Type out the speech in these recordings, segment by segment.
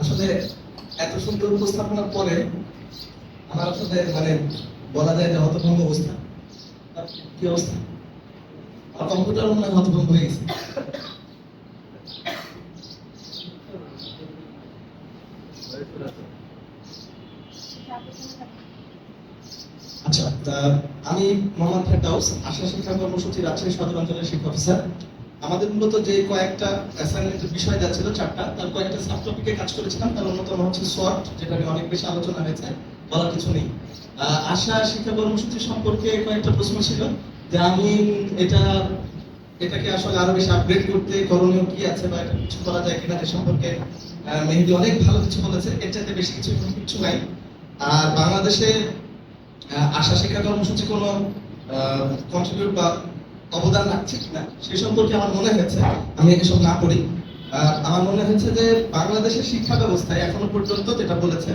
আসলে এত সুন্দর উপস্থাপনার পরে আমার আসলে মানে বলা যায় যে অবস্থা। কি অবস্থা? কম্পিউটার মনে হয় হয়ে গেছে। আচ্ছা আমি মোহাম্মদ ফেরদাউস, আশা শিক্ষা কর্মসূচি রাজশাহী সদর অঞ্চলের শিক্ষা অফিসার আমাদের মূলত যে কয়েকটা অ্যাসাইনমেন্টের বিষয় দেওয়া ছিল চারটা, তার কয়েকটা সাব টপিকে কাজ করেছিলাম। তার অন্যতম হচ্ছে শর্ট যেটা নিয়ে অনেক বেশি আলোচনা হয়েছে, বলার কিছু নেই। আশা, শিক্ষা, কর্মসূচি সম্পর্কে কয়েকটা প্রশ্ন ছিল যে আমি এটা, এটাকে আসলে আরও বেশি আপগ্রেড করতে করণীয় কি আছে বা এটা কিছু করা যায় কিনা এ সম্পর্কে মেহেদি অনেক ভালো কিছু বলেছে। এর চাইতে বেশি কিছু কিছু নাই। আর বাংলাদেশে আশা, শিক্ষা, কর্মসূচি কোনো কন্ট্রিবিউট বা অবদান রাখছে কিনা, সে সম্পর্কে আমার মনে হয়েছে। আমি এসব না করি আমার মনে হয়েছে যে বাংলাদেশের শিক্ষা ব্যবস্থায় এখনও পর্যন্ত যেটা বলেছে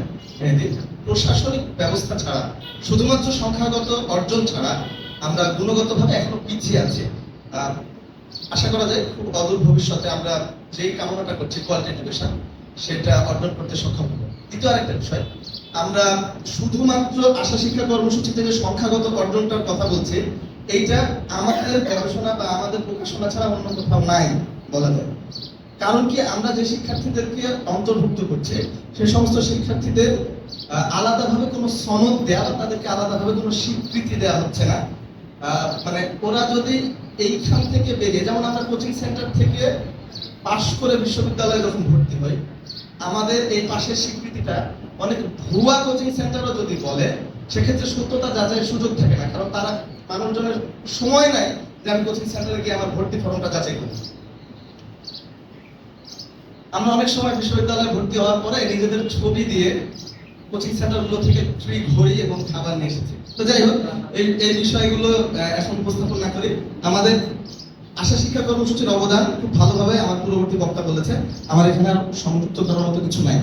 প্রশাসনিক ব্যবস্থা ছাড়া, শুধুমাত্র সংখ্যাগত অর্জন ছাড়া আমরা গুণগতভাবে এখনও পিছিয়ে আছি। আশা করা যায় খুব অদূর ভবিষ্যতে আমরা যেই কামনাটা করছি কোয়ালিটি এডুকেশন সেটা অর্জন করতে সক্ষম হব। দ্বিতীয় আরেকটা বিষয়, আমরা শুধুমাত্র আশা শিক্ষা কর্মসূচি থেকে সংখ্যাগত অর্জনটার কথা বলছি এইটা আমাদের গবেষণা বা আমাদের প্রকাশনা ছাড়া অন্য কোথাও নাই, বলা যায়। কারণ কি, আমরা যে শিক্ষার্থীদেরকে অন্তর্ভুক্ত করছি সেই সমস্ত শিক্ষার্থীদের আলাদাভাবে কোনো সনদ দেওয়া তাদেরকে আলাদাভাবে কোনো স্বীকৃতি দেওয়া হচ্ছে না। মানে ওরা যদি এইখান থেকে বেরিয়ে, যেমন আমরা কোচিং সেন্টার থেকে পাশ করে বিশ্ববিদ্যালয়ে যখন ভর্তি হই, আমাদের এই পাশের স্বীকৃতিটা অনেক ভুয়া কোচিং সেন্টারও যদি বলে সেক্ষেত্রে সত্যতা যাচাইয়ের সুযোগ থাকে না, কারণ তারা মানুষজনের সময় নেয় যে আমি কোচিং সেন্টারে গিয়ে আমার ভর্তি ফর্মটা যাচাই করি আমরা অনেক সময় বিশ্ববিদ্যালয়ে ভর্তি হওয়ার পরে নিজেদের ছবি দিয়ে কোচিং সেন্টারগুলো থেকে ফ্রি ঘড়ি এবং খাবার নিয়ে এসেছি। তো যাই হোক, এই এই বিষয়গুলো এখন উপস্থাপন না করি আমাদের আশা শিক্ষা কর্মসূচির অবদান খুব ভালোভাবে আমার পূর্ববর্তী বক্তা বলেছে আমার এখানে সংযুক্ত করার মতো কিছু নাই।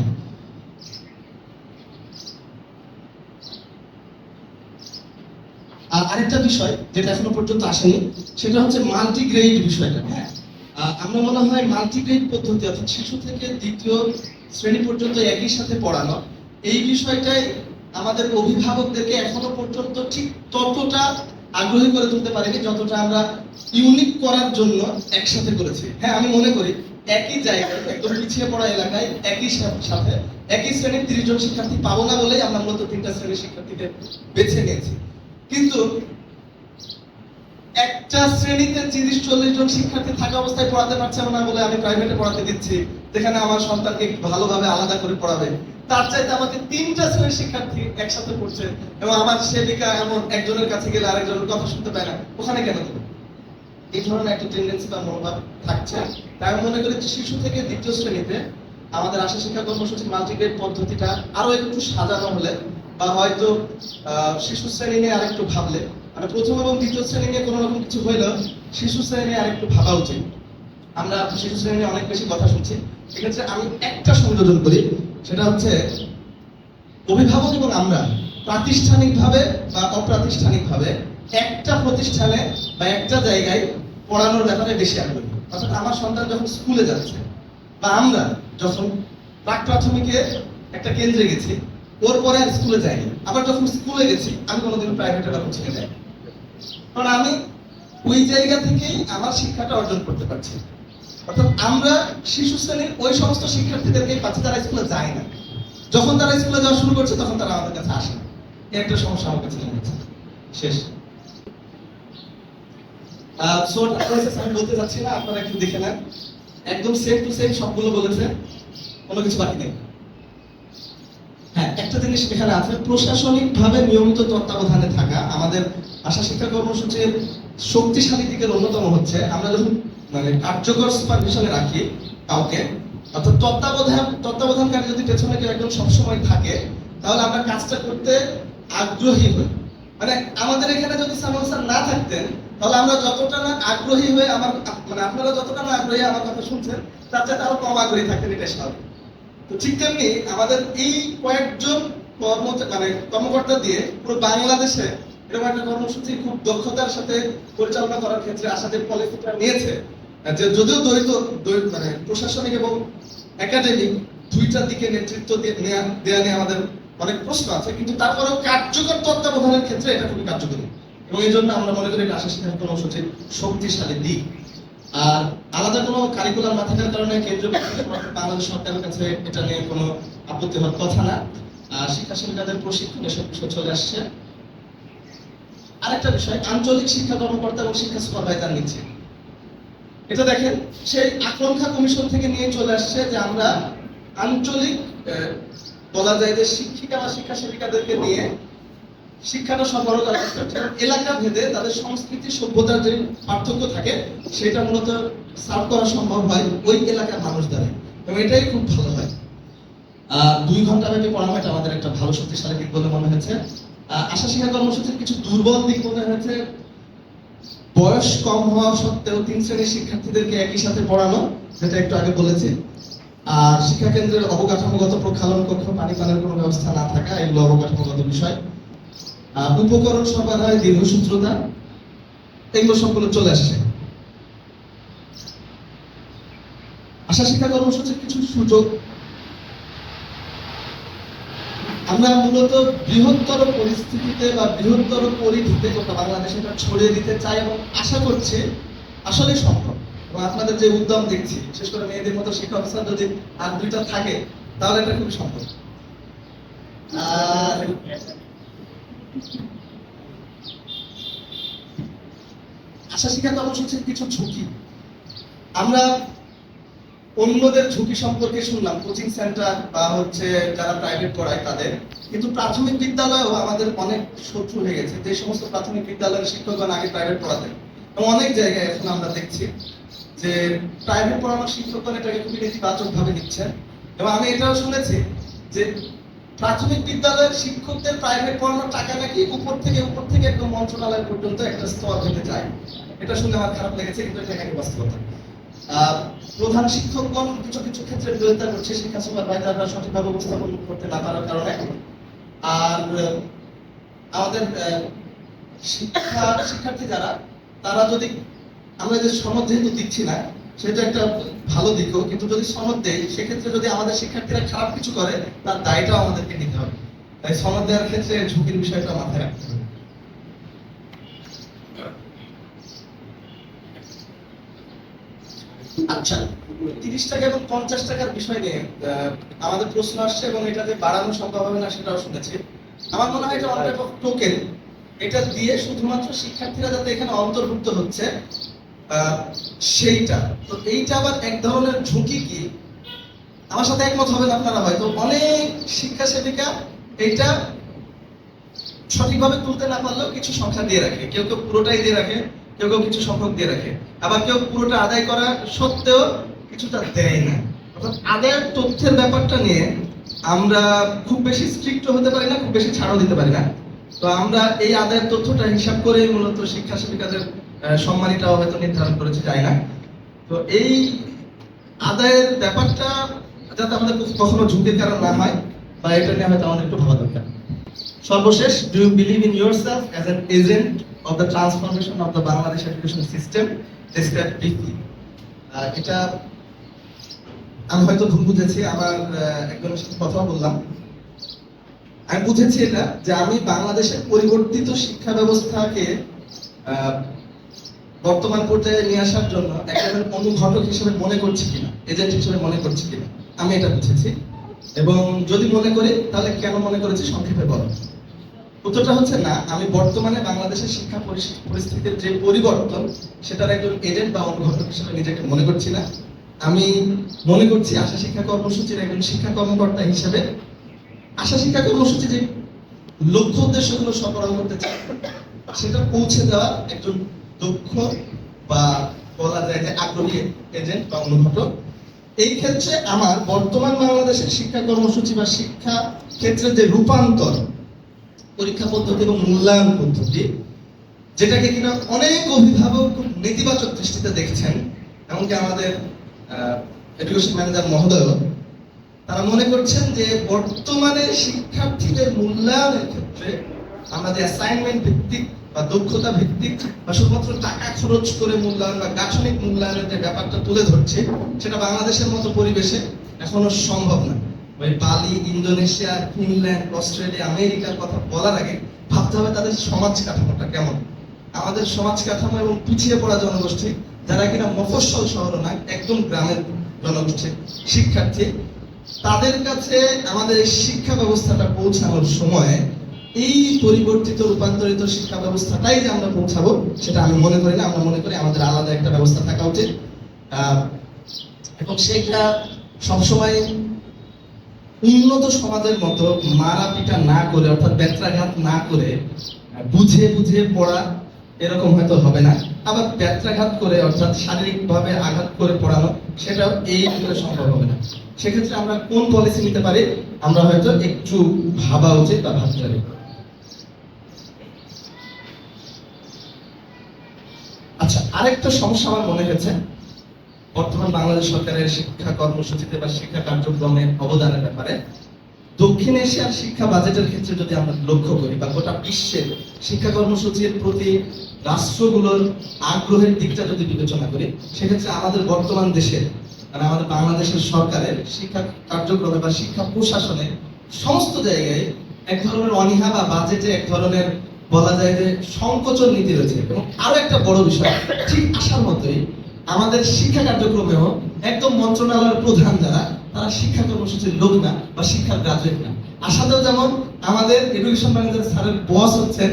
আর আরেকটা বিষয় যেটা এখনও পর্যন্ত আসেনি, সেটা হচ্ছে মাল্টি গ্রেড বিষয়টা। হ্যাঁ আমরা মনে হয় মাল্টি গ্রেড পদ্ধতি অর্থাৎ শিশু থেকে দ্বিতীয় শ্রেণি পর্যন্ত একই সাথে পড়ানো, এই বিষয়টাই আমাদের অভিভাবকদেরকে এখনও পর্যন্ত ঠিক ততটা আগ্রহী করে তুলতে পারিনি যতটা আমরা ইউনিক করার জন্য একসাথে করেছি। হ্যাঁ আমি মনে করি একই জায়গায়, একদম পিছিয়ে পড়া এলাকায় একই সাথে একই শ্রেণির তিরিশ জন শিক্ষার্থী পাবো না বলেই আমরা মূলত তিনটা শ্রেণির শিক্ষার্থীকে বেছে নিয়েছি। কিন্তু একটা শ্রেণীতে তিরিশ, চল্লিশ জন শিক্ষার্থী থাকা অবস্থায় পড়াতে পারছে না বলে আমি প্রাইভেটে পড়াতে দিচ্ছি। যেখানে আমার সন্তানকে ভালোভাবে আলাদা করে পড়াবে। তার চাইতে আমাকে তিনটা শ্রেণির শিক্ষার্থী একসাথে পড়ছে এবং আমার সেবিকা এমন একজনের কাছে গেলে আরেকজনের কথা শুনতে পায় না। ওখানে কেন এই ধরনের একটা টেন্ডেন্সি বা মনোভাব থাকছে। তাই আমি মনে করি শিশু থেকে দ্বিতীয় শ্রেণীতে আমাদের আশা শিক্ষা কর্মসূচির মাল্টিগ্রেড পদ্ধতিটা আরও একটু সাজানো হলে বা হয়তো শিশু শ্রেণি নিয়ে আরেকটু ভাবলে। মানে প্রথম এবং দ্বিতীয় শ্রেণি নিয়ে কোনো রকম কিছু হইলেও শিশু শ্রেণি নিয়ে আরেকটু ভাবা উচিত। আমরা শিশু শ্রেণি নিয়ে অনেক বেশি কথা শুনছি। এক্ষেত্রে আমি একটা সংযোজন করি, সেটা হচ্ছে অভিভাবক এবং আমরা প্রাতিষ্ঠানিকভাবে বা অপ্রাতিষ্ঠানিকভাবে একটা প্রতিষ্ঠানে বা একটা জায়গায় পড়ানোর ব্যাপারে বেশি আগ্রহী। অর্থাৎ আমার সন্তান যখন স্কুলে যাচ্ছে বা আমরা যখন প্রাক প্রাথমিকে একটা কেন্দ্রে গেছি ওর পরে আর স্কুলে যাইনি আবার যখন স্কুলে গেছি, আমি কোনোদিন প্রাইভেটে বা কোচিংয়ে যাই কারণ আমি ওই জায়গা থেকেই আমার শিক্ষাটা অর্জন করতে পারছি। অর্থাৎ আমরা শিশু শ্রেণির ওই সমস্ত শিক্ষার্থীদেরকে পাচ্ছি, তারা স্কুলে যায় না। যখন তারা স্কুলে যাওয়া শুরু করছে, তখন তারা আমাদের কাছে আসে না। একটা সমস্যা আমার কাছে হচ্ছে শেষ। আমি বলতে যাচ্ছি না, আপনারা একটু দেখে নেন। একদম সেম টু সেম সবগুলো বলেছে। কোনো কিছু বাকি নেই। একটা জিনিস এখানে আছে, প্রশাসনিকভাবে নিয়মিত তত্ত্বাবধানে থাকা আমাদের আশা শিক্ষা কর্মসূচির শক্তিশালী দিকের অন্যতম হচ্ছে, আমরা যখন মানে কার্যকর সুপারভিশনে রাখি কাউকে, অর্থাৎ তত্ত্বাবধান, তত্ত্বাবধানকারী যদি পেছনে কেউ একজন সবসময় থাকে, তাহলে আমরা কাজটা করতে আগ্রহী হই। মানে আমাদের এখানে যদি সামন স্যার না থাকতেন, তাহলে আমরা যতটা না আগ্রহী হয়ে আমার মানে আপনারা যতটা না আগ্রহী আমার কথা শুনছেন, তার চাইতে আরও কম আগ্রহী থাকতেন এটা স্বাভাবিক। তো ঠিক তেমনি আমাদের এই কয়েকজন কর্ম মানে কর্মকর্তা দিয়ে পুরো বাংলাদেশে এরকম একটা কর্মসূচি খুব দক্ষতার সাথে পরিচালনা করার ক্ষেত্রে পলিসিটা নিয়েছে। যে যদিও দ্বৈত দ্বৈ- মানে প্রশাসনিক এবং একাডেমিক দুইটা দিকে নেতৃত্ব দিয়ে- নেয়া আমাদের অনেক প্রশ্ন আছে, কিন্তু তারপরেও কার্যকর তত্ত্বাবধানের ক্ষেত্রে এটা খুবই কার্যকরী। এবং এই জন্য আমরা মনে করি আশা শিক্ষা কর্মসূচির শক্তিশালী দিক। আর আলাদা কোনো কারিকুলাম না থাকার কারণে কেন্দ্রীয় বাংলাদেশ সরকারের কাছে এটা নিয়ে কোনো আপত্তি হওয়ার কথা না। আর প্রশিক্ষণ বিষয় চলে আসছে। আরেকটা বিষয়, আঞ্চলিক শিক্ষা কর্মকর্তা এবং শিক্ষা সুপারভাইজার নিচ্ছে। এটা দেখেন, সেই আকাঙ্ক্ষা কমিশন থেকে নিয়ে চলে আসছে যে আমরা আঞ্চলিক বলা যায় যে শিক্ষিকা বা শিক্ষা সেবিকাদেরকে নিয়ে শিক্ষাটা সরবরাহ করা এলাকা ভেদে তাদের সংস্কৃতি, সভ্যতার যে পার্থক্য থাকে, সেটা মূলত সার্ভ করা সম্ভব হয় ওই এলাকার মানুষ দ্বারা। এবং এটাই খুব ভালো হয়। দুই ঘণ্টা ব্যাপী পড়ানো এটা আমাদের একটা ভালো শক্তিশালী দিক বলে মনে হয়েছে। আশা শিক্ষা কর্মসূচির কিছু দুর্বল দিক মনে হয়েছে। বয়স কম হওয়া সত্ত্বেও তিন শ্রেণির শিক্ষার্থীদেরকে একই সাথে পড়ানো, যেটা একটু আগে বলেছি। আর শিক্ষা কেন্দ্রের অবকাঠামোগত প্রক্ষালন কক্ষ, পানি পানের কোনো ব্যবস্থা না থাকা এগুলো অবকাঠামোগত বিষয়। উপকরণ সরবরাহের দীর্ঘসূত্রতা। এগুলো সবগুলো চলে আসছে। আশা শিক্ষা কর্মসূচির কিছু সুযোগ। আমরা মূলত বৃহত্তর পরিস্থিতিতে বা বৃহত্তর পরিধিতে গোটা বাংলাদেশে এটা ছড়িয়ে দিতে চাই এবং আশা করছি আসলে সম্ভব। এবং আপনাদের যে উদ্যম দেখছি, বিশেষ করে মেয়েদের মতো শিক্ষা অফিসার যদি আর দুইটা থাকে, তাহলে এটা খুব সম্ভব। আর আশা শিক্ষা কর্মসূচির কিছু ঝুঁকি। আমরা অন্যদের ঝুঁকি সম্পর্কে শুনলাম, কোচিং সেন্টার বা হচ্ছে যারা প্রাইভেট পড়ায় তাদের। কিন্তু প্রাথমিক বিদ্যালয়েও আমাদের অনেক শত্রু হয়ে গেছে। যে সমস্ত প্রাথমিক বিদ্যালয়ের শিক্ষকগণ আগে প্রাইভেট পড়াতেন। এবং অনেক জায়গায় এখন আমরা দেখছি যে প্রাইভেট পড়ানোর শিক্ষকগণ এটাকে খুবই নেতিবাচক ভাবে নিচ্ছেন। এবং আমি এটাও শুনেছি যে প্রাথমিক বিদ্যালয়ের শিক্ষকদের প্রাইভেট পড়ানোর টাকা নাকি উপর থেকে উপর থেকে একদম মন্ত্রণালয় পর্যন্ত একটা স্তর হতে যায় এটা শুনে আমার খারাপ লেগেছে, কিন্তু এটা নাকি বাস্তবতা। প্রধান শিক্ষকগণ কিছু কিছু ক্ষেত্রে বিরোধিতা করছে শিক্ষা সুপারভাইজাররা সঠিকভাবে উপস্থাপন করতে না পারার কারণে। আর আমাদের শিক্ষা, শিক্ষার্থী যারা, তারা যদি, আমরা যে সনদ যেহেতু দিচ্ছি না সেটা একটা ভালো দিকও, কিন্তু যদি সনদ দেই, সেক্ষেত্রে যদি আমাদের শিক্ষার্থীরা খারাপ কিছু করে, তার দায়টাও আমাদেরকে নিতে হবে। তাই সনদ দেওয়ার ক্ষেত্রে ঝুঁকির বিষয়টা মাথায় রাখতে হবে। আচ্ছা তিরিশ টাকা এবং পঞ্চাশ টাকার বিষয় নিয়ে আমাদের প্রশ্ন আসছে এবং এটা যে বাড়ানো সম্ভব হবে না সেটাও শুনেছি। আমার মনে হয় এটা অন টোকেন এটা দিয়ে শুধুমাত্র শিক্ষার্থীরা যাতে এখানে অন্তর্ভুক্ত হচ্ছে সেইটা। তো এইটা আবার এক ধরনের ঝুঁকি কি? আমার সাথে একমত হবেন আপনারা হয়তো। অনেক শিক্ষা সেবিকা এইটা সঠিকভাবে তুলতে না পারলেও কিছু সংখ্যা দিয়ে রাখে। কেউ কেউ পুরোটাই দিয়ে রাখে, কেউ কেউ কিছু সংখ্যক দিয়ে রাখে। আবার কেউ পুরোটা আদায় করা সত্ত্বেও কিছুটা দেয় না। অর্থাৎ আদায়ের তথ্যের ব্যাপারটা নিয়ে আমরা খুব বেশি স্ট্রিক্ট হতে পারি না, খুব বেশি ছাড়ও দিতে পারি না। তো আমরা এই আদায়ের তথ্যটা হিসাব করে মূলত শিক্ষা সেবিকাদের সম্মানিটাও হয়তো নির্ধারণ করেছে যায় না। তো এই আদায়ের ব্যাপারটা যাতে আমাদের কখনো ঝুঁকির কারণ না হয়, বা এটা নিয়ে হয়তো আমাদের একটু ভাবা দরকার। সর্বশেষ do you believe in yourself as an agent of the transformation of the Bangladesh education system এটা আমি হয়তো ভুল বুঝেছি আমার একজনের সাথে কথা বললাম। আমি বুঝেছি এটা যে আমি বাংলাদেশের পরিবর্তিত শিক্ষা ব্যবস্থাকে বর্তমান পর্যায়ে নিয়ে আসার জন্য একজন অনুঘটক হিসেবে মনে করছি কিনা এজেন্ট হিসেবে মনে করছি কিনা, আমি এটা বুঝেছি। এবং যদি মনে করি, তাহলে কেন মনে করেছি সংক্ষেপে বলো। উত্তরটা হচ্ছে না, আমি বর্তমানে বাংলাদেশের শিক্ষা পরিস- পরিস্থিতির যে পরিবর্তন, সেটার একজন এজেন্ট বা অনুঘটক হিসেবে নিজেকে মনে করছি না। আমি মনে করছি আশা শিক্ষা কর্মসূচির একজন শিক্ষা কর্মকর্তা হিসেবে আশা শিক্ষা কর্মসূচি যে লক্ষ্য উদ্দেশ্যগুলো সরবরাহ করতে চায়, সেটা পৌঁছে দেওয়া একজন দক্ষ বা বলা যায় যে আগ্রহী এজেন্ট বা অনুঘটক। এই ক্ষেত্রে আমার বর্তমান বাংলাদেশের শিক্ষা কর্মসূচি বা শিক্ষা ক্ষেত্রে যে রূপান্তর, পরীক্ষা পদ্ধতি এবং মূল্যায়ন পদ্ধতি, যেটাকে কিনা অনেক অভিভাবক নেতিবাচক দৃষ্টিতে দেখছেন, এমনকি আমাদের এডুকেশন ম্যানেজার মহোদয় তারা মনে করছেন যে বর্তমানে শিক্ষার্থীদের মূল্যায়নের ক্ষেত্রে আমরা যে অ্যাসাইনমেন্ট ভিত্তিক বা দক্ষতা ভিত্তিক বা শুধুমাত্র টাকা খরচ করে মূল্যায়ন বা গাঠনিক মূল্যায়নের যে ব্যাপারটা তুলে ধরছে, সেটা বাংলাদেশের মতো পরিবেশে এখনও সম্ভব না। ওই বালি, ইন্দোনেশিয়া, ফিনল্যান্ড, অস্ট্রেলিয়া, আমেরিকার কথা বলার আগে ভাবতে হবে তাদের সমাজ কাঠামোটা কেমন। আমাদের সমাজ কাঠামো এবং পিছিয়ে পড়া জনগোষ্ঠী, যারা কিনা মফস্বল শহর না একদম গ্রামের জনগোষ্ঠী, শিক্ষার্থী, তাদের কাছে আমাদের শিক্ষা ব্যবস্থাটা পৌঁছানোর সময় এই পরিবর্তিত, রূপান্তরিত শিক্ষা ব্যবস্থাটাই যে আমরা পৌঁছাবো, সেটা আমি মনে করি না। আমরা মনে করি আমাদের আলাদা একটা ব্যবস্থা থাকা উচিত। এবং সেটা সবসময় উন্নত সমাজের মতো মারা পিটা না করে, অর্থাৎ ব্যত্রাঘাত না করে বুঝে বুঝে পড়া এরকম হয়তো হবে না। আবার ব্যত্রাঘাত করে, অর্থাৎ শারীরিকভাবে আঘাত করে পড়ানো, সেটাও এই ক্ষেত্রে সম্ভব হবে না। সেক্ষেত্রে আমরা কোন পলিসি নিতে পারি? আমরা হয়তো একটু ভাবা উচিত বা ভাবতে হবে আচ্ছা আরেকটা সমস্যা আমার মনে হয়েছে। বর্তমান বাংলাদেশ সরকারের শিক্ষা কর্মসূচিতে বা শিক্ষা কার্যক্রমে অবদানের ব্যাপারে। দক্ষিণ এশিয়ার শিক্ষা বাজেটের ক্ষেত্রে যদি আমরা লক্ষ্য করি বা গোটা বিশ্বের শিক্ষা কর্মসূচির প্রতি রাষ্ট্রগুলোর আগ্রহের দিকটা যদি বিবেচনা করি, সেক্ষেত্রে আমাদের বর্তমান দেশের মানে আমাদের বাংলাদেশের সরকারের শিক্ষা কার্যক্রমে বা শিক্ষা প্রশাসনে সমস্ত জায়গায় এক ধরনের অনীহা বা বাজেটে এক ধরনের বলা যায় যে সংকোচন নীতি রয়েছে। এবং আরও একটা বড় বিষয়, ঠিক আসার মতোই আমাদের শিক্ষা কার্যক্রমেও একদম মন্ত্রণালয়ের প্রধান যারা, তারা শিক্ষা কর্মসূচির লোক না বা শিক্ষার গ্রাজুয়েট না। আসাতেও যেমন আমাদের এডুকেশন ম্যানেজার স্যারের বস হচ্ছেন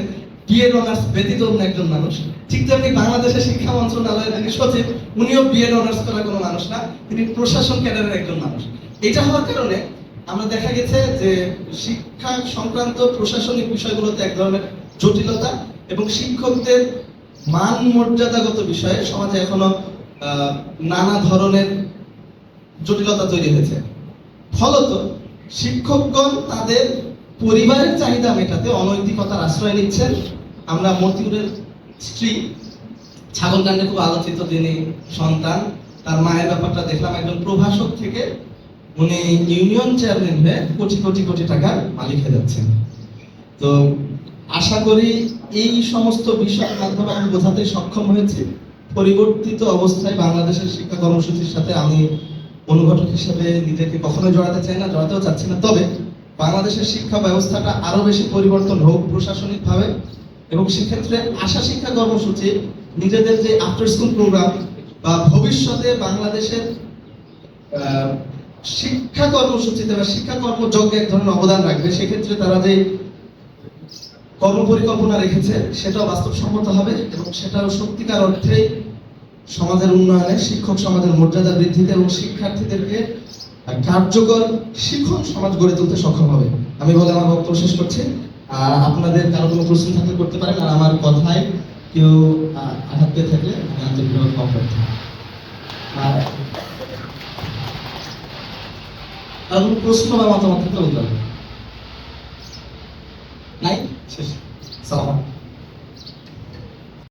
বিএড অনার্স ব্যতীত অন্য একজন মানুষ। ঠিক তেমনি বাংলাদেশের শিক্ষা মন্ত্রণালয়ের যিনি সচিব, উনিও বিএড অনার্স করা কোনো মানুষ না, তিনি প্রশাসন ক্যাডারের একজন মানুষ। এটা হওয়ার কারণে আমরা দেখা গেছে যে শিক্ষা সংক্রান্ত প্রশাসনিক বিষয়গুলোতে এক ধরনের জটিলতা এবং শিক্ষকদের মান মর্যাদাগত বিষয়ে সমাজে এখনও নানা ধরনের জটিলতা তৈরি হয়েছে। ফলত শিক্ষকগণ তাদের পরিবারের চাহিদা মেটাতে অনৈতিকতার আশ্রয় নিচ্ছেন। আমরা মতিউরের স্ত্রী ছাগল কাণ্ডে খুব আলোচিত তিনি সন্তান, তার মায়ের ব্যাপারটা দেখলাম একজন প্রভাষক থেকে। উনি ইউনিয়ন চেয়ারম্যান হয়ে কোটি কোটি কোটি টাকার মালিক হয়ে যাচ্ছেন। তো আশা করি এই সমস্ত বিষয়ের মাধ্যমে আমি বোঝাতে সক্ষম হয়েছি। পরিবর্তিত অবস্থায় বাংলাদেশের শিক্ষা কর্মসূচির সাথে আমি অনুঘটক হিসেবে নিজেকে কখনোই জড়াতে চাই না, জড়াতেও চাচ্ছি না। তবে বাংলাদেশের শিক্ষা ব্যবস্থাটা আরও বেশি পরিবর্তন হোক প্রশাসনিকভাবে এবং সেক্ষেত্রে আশা শিক্ষা কর্মসূচি, নিজেদের যে আফটার স্কুল প্রোগ্রাম বা ভবিষ্যতে বাংলাদেশের শিক্ষা কর্মসূচিতে বা শিক্ষা কর্মযজ্ঞে এক ধরনের অবদান রাখবে, সেক্ষেত্রে তারা যে কর্মপরিকল্পনা রেখেছে, সেটাও বাস্তবসম্মত হবে এবং সেটাও সত্যিকার অর্থে সমাজের উন্নয়নে, শিক্ষক সমাজের মর্যাদা বৃদ্ধিতে এবং শিক্ষার্থীদেরকে কার্যকর শিক্ষণ সমাজ গড়ে তুলতে সক্ষম হবে। আমি বলে আমার বক্তব্য শেষ করছি। আর আপনাদের কারও কোনো প্রশ্ন থাকলে করতে পারেন, আর আমার কথায় কেউ আঘাত পেয়ে থাকলে আমি কম করতে আর প্রশ্ন বা মতামত থাকলে বলতে হবে নাই? শেষ সালাম